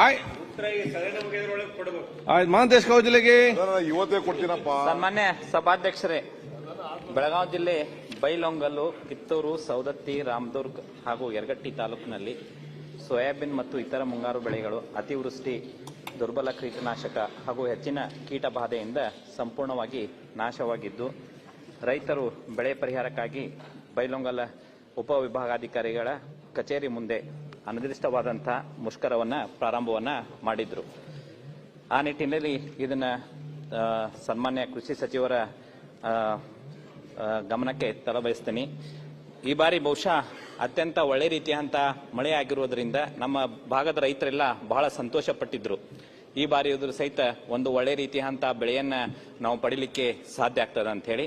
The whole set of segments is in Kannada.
ಆಯ್ತು ಮಹಾಂತೇಶ್ ಕೌಜಲಿಗೆ ಜಿಲ್ಲೆಗೆ. ಇವತ್ತೇ ಕೊಡ್ತೀನಪ್ಪ. ಸನ್ಮಾನ್ಯ ಸಭಾಧ್ಯಕ್ಷರೇ ಬೆಳಗಾವಿ ಜಿಲ್ಲೆ ಬೈಲೊಂಗಲ್ಲು ಕಿತ್ತೂರು ಸೌದತ್ತಿ ರಾಮದುರ್ಗ್ ಹಾಗೂ ಯರಗಟ್ಟಿ ತಾಲೂಕಿನಲ್ಲಿ ಸೋಯಾಬೀನ್ ಮತ್ತು ಇತರ ಮುಂಗಾರು ಬೆಳೆಗಳು ಅತಿವೃಷ್ಟಿ ದುರ್ಬಲ ಕೀಟನಾಶಕ ಹಾಗೂ ಹೆಚ್ಚಿನ ಕೀಟ ಬಾಧೆಯಿಂದ ಸಂಪೂರ್ಣವಾಗಿ ನಾಶವಾಗಿದ್ದು ರೈತರು ಬೆಳೆ ಪರಿಹಾರಕ್ಕಾಗಿ ಬೈಲೊಂಗಲ ಉಪವಿಭಾಗಾಧಿಕಾರಿಗಳ ಕಚೇರಿ ಮುಂದೆ ಅನಿರ್ದಿಷ್ಟವಾದಂಥ ಮುಷ್ಕರವನ್ನು, ಪ್ರಾರಂಭವನ್ನು ಮಾಡಿದ್ರು. ಆ ನಿಟ್ಟಿನಲ್ಲಿ ಇದನ್ನ ಸನ್ಮಾನ್ಯ ಕೃಷಿ ಸಚಿವರ ಗಮನಕ್ಕೆ ತರಬಯಸ್ತೀನಿ. ಈ ಬಾರಿ ಬಹುಶಃ ಅತ್ಯಂತ ಒಳ್ಳೆ ರೀತಿಯಂತ ಮಳೆ ಆಗಿರುವುದರಿಂದ ನಮ್ಮ ಭಾಗದ ರೈತರೆಲ್ಲ ಬಹಳ ಸಂತೋಷ ಪಟ್ಟಿದ್ರು ಈ ಬಾರಿ ಇದ್ರ ಸಹಿತ ಒಂದು ಒಳ್ಳೆ ರೀತಿಯಂತ ಬೆಳೆಯನ್ನ ನಾವು ಪಡಿಲಿಕ್ಕೆ ಸಾಧ್ಯ ಆಗ್ತದೆ ಅಂತ ಹೇಳಿ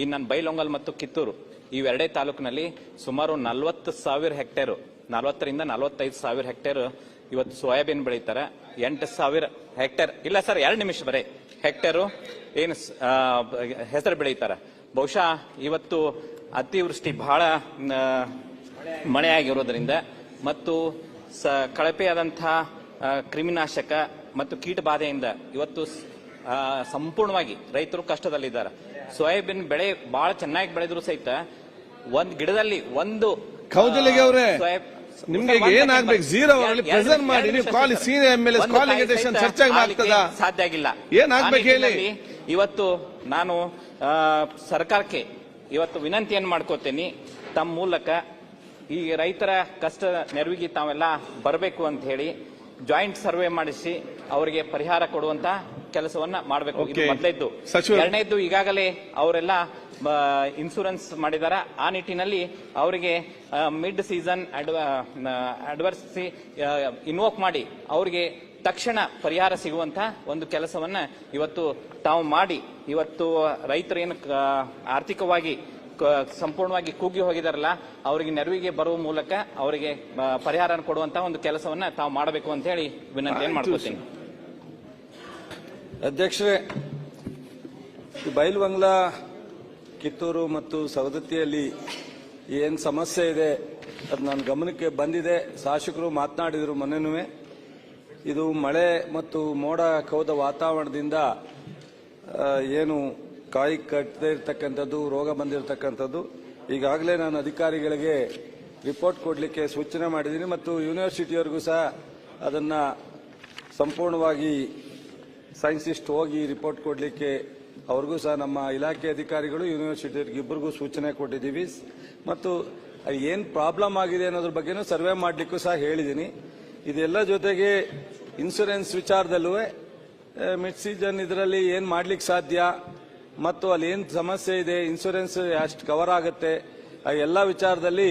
ಈ ನನ್ನ ಬೈಲೊಂಗಲ್ ಮತ್ತು ಕಿತ್ತೂರು ಇವೆರಡೇ ತಾಲೂಕಿನಲ್ಲಿ ಸುಮಾರು ನಲವತ್ತು ಸಾವಿರ ಹೆಕ್ಟೇರು, ನಲವತ್ತರಿಂದ ನಲವತ್ತೈದು ಸಾವಿರ ಹೆಕ್ಟೇರ್ ಇವತ್ತು ಸೋಯಾಬೀನ್ ಬೆಳೀತಾರೆ. ಎಂಟು ಸಾವಿರ ಹೆಕ್ಟೇರ್, ಇಲ್ಲ ಸರ್, ಎರಡು ನಿಮಿಷ ಬರೀ. ಹೆಕ್ಟೇರು ಏನು ಹೆಸರು ಬೆಳೀತಾರೆ. ಬಹುಶಃ ಇವತ್ತು ಅತಿವೃಷ್ಟಿ ಬಹಳ ಮಳೆಯಾಗಿರೋದ್ರಿಂದ ಮತ್ತು ಸ ಕಳಪೆಯಾದಂತಹ ಕ್ರಿಮಿನಾಶಕ ಮತ್ತು ಕೀಟ ಬಾಧೆಯಿಂದ ಇವತ್ತು ಸಂಪೂರ್ಣವಾಗಿ ರೈತರು ಕಷ್ಟದಲ್ಲಿದ್ದಾರೆ ಸೋಯಾಬೀನ್ ಬೆಳೆ ಬಹಳ ಚೆನ್ನಾಗಿ ಬೆಳೆದ್ರು ಸಹಿತ ಒಂದ್ ಗಿಡದಲ್ಲಿ ಒಂದು ಆ, ಕೌಜಲಿಗೆ ಅವ್ರೆ, ನಿಮ್ಗೆ ಏನಾಗ್ಬೇಕು? ಅಲ್ಲಿ ಎರಡು ಮಾಡಿ, ನೀವು ಕಾಲ್ ಸೀನಿಯರ್ ಚರ್ಚೆಗೆ ಸಹಿತ ಸಾಧ್ಯ ಆಗಿಲ್ಲ ಏನಾಗ್ಬೇಕು ಹೇಳಿ? ಇವತ್ತು ನಾನು ಸರ್ಕಾರಕ್ಕೆ ಇವತ್ತು ವಿನಂತಿಯನ್ನು ಮಾಡ್ಕೋತೀನಿ ತಮ್ಮ ಮೂಲಕ ಈ ರೈತರ ಕಷ್ಟ ನೆರವಿಗೆ ತಾವೆಲ್ಲ ಬರಬೇಕು ಅಂತ ಹೇಳಿ ಜಾಯಿಂಟ್ ಸರ್ವೆ ಮಾಡಿಸಿ ಅವರಿಗೆ ಪರಿಹಾರ ಕೊಡುವಂತ ಕೆಲಸವನ್ನ ಮಾಡಬೇಕು. ಇದು Okay. ಮೊದಲೇದ್ದು. ಸಚಿವರು- ಎರಡನೇದ್ದು ಈಗಾಗಲೇ ಅವರೆಲ್ಲ ಇನ್ಸೂರೆನ್ಸ್ ಮಾಡಿದಾರ. ಆ ನಿಟ್ಟಿನಲ್ಲಿ ಅವರಿಗೆ ಮಿಡ್ ಸೀಸನ್ ಅಡ್ವರ್ಸಿ ಇನ್ವೋಕ್ ಮಾಡಿ ಅವರಿಗೆ ತಕ್ಷಣ ಪರಿಹಾರ ಸಿಗುವಂತ ಒಂದು ಕೆಲಸವನ್ನ ಇವತ್ತು ತಾವು ಮಾಡಿ. ಇವತ್ತು ರೈತರೇನು ಕ- ಆರ್ಥಿಕವಾಗಿ ಕ- ಸಂಪೂರ್ಣವಾಗಿ ಕೂಗಿ ಹೋಗಿದಾರಲ್ಲ ಅವರಿಗೆ ನೆರವಿಗೆ ಬರುವ ಮೂಲಕ ಅವರಿಗೆ ಆ, ಪರಿಹಾರ ಕೊಡುವಂತ ಒಂದು ಕೆಲಸವನ್ನ ತಾವು ಮಾಡಬೇಕು ಅಂತ ಹೇಳಿ ವಿನಂತಿಯನ್ನು ಮಾಡ್ಕೋತೀನಿ ಅಧ್ಯಕ್ಷರೇ, ಈ ಕಿತ್ತೂರು ಮತ್ತು ಸವದತ್ತಿಯಲ್ಲಿ ಏನು ಸಮಸ್ಯೆ ಇದೆ ಅದು ನನ್ನ ಗಮನಕ್ಕೆ ಬಂದಿದೆ. ಶಾಸಕರು ಮಾತನಾಡಿದರು ಮೊನ್ನೆನೂ ಇದು ಮಳೆ ಮತ್ತು ಮೋಡ ಕವದ ವಾತಾವರಣದಿಂದ ಏನು ಕಾಯಿ ಕಟ್ಟದೇ ಇರತಕ್ಕಂಥದ್ದು, ರೋಗ ಬಂದಿರತಕ್ಕಂಥದ್ದು. ಈಗಾಗಲೇ ನಾನು ಅಧಿಕಾರಿಗಳಿಗೆ ರಿಪೋರ್ಟ್ ಕೊಡಲಿಕ್ಕೆ ಸೂಚನೆ ಮಾಡಿದ್ದೀನಿ ಮತ್ತು ಯೂನಿವರ್ಸಿಟಿಯವರೆಗೂ ಸಹ ಅದನ್ನು ಸಂಪೂರ್ಣವಾಗಿ ಸೈನ್ಸಿಸ್ಟ್ ಹೋಗಿ ರಿಪೋರ್ಟ್ ಕೊಡಲಿಕ್ಕೆ ಅವ್ರಿಗೂ ಸಹ ನಮ್ಮ ಇಲಾಖೆ ಅಧಿಕಾರಿಗಳು ಯೂನಿವರ್ಸಿಟಿ ಇಬ್ಬರಿಗೂ ಸೂಚನೆ ಕೊಟ್ಟಿದ್ದೀವಿ. ಮತ್ತು ಏನು ಪ್ರಾಬ್ಲಮ್ ಆಗಿದೆ ಅನ್ನೋದ್ರ ಬಗ್ಗೆನೂ ಸರ್ವೆ ಮಾಡಲಿಕ್ಕೂ ಸಹ ಹೇಳಿದ್ದೀನಿ. ಇದೆಲ್ಲ ಜೊತೆಗೆ ಇನ್ಸೂರೆನ್ಸ್ ವಿಚಾರದಲ್ಲೂ ಮಿಡ್ ಇದರಲ್ಲಿ ಏನು ಮಾಡ್ಲಿಕ್ಕೆ ಸಾಧ್ಯ, ಮತ್ತು ಅಲ್ಲಿ ಏನು ಸಮಸ್ಯೆ ಇದೆ, ಇನ್ಸೂರೆನ್ಸ್ ಅಷ್ಟು ಕವರ್ ಆಗುತ್ತೆ, ಆ ಎಲ್ಲ ವಿಚಾರದಲ್ಲಿ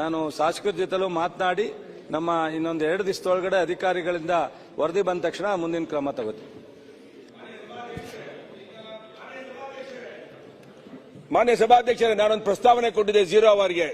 ನಾನು ಶಾಸಕರ ಜೊತೆಲೂ ಮಾತನಾಡಿ, ನಮ್ಮ ಇನ್ನೊಂದು ಎರಡು ದಿವಸದೊಳಗಡೆ ಅಧಿಕಾರಿಗಳಿಂದ ವರದಿ ಬಂದ ತಕ್ಷಣ ಮುಂದಿನ ಕ್ರಮ ತಗೋತೀವಿ ಮಾನ್ಯ ಸಭಾಧ್ಯಕ್ಷರೇ ನಾನೊಂದು ಪ್ರಸ್ತಾವನೆ ಕೊಟ್ಟಿದ್ದೆ ಜೀರೋ ಅವರ್ಗೆ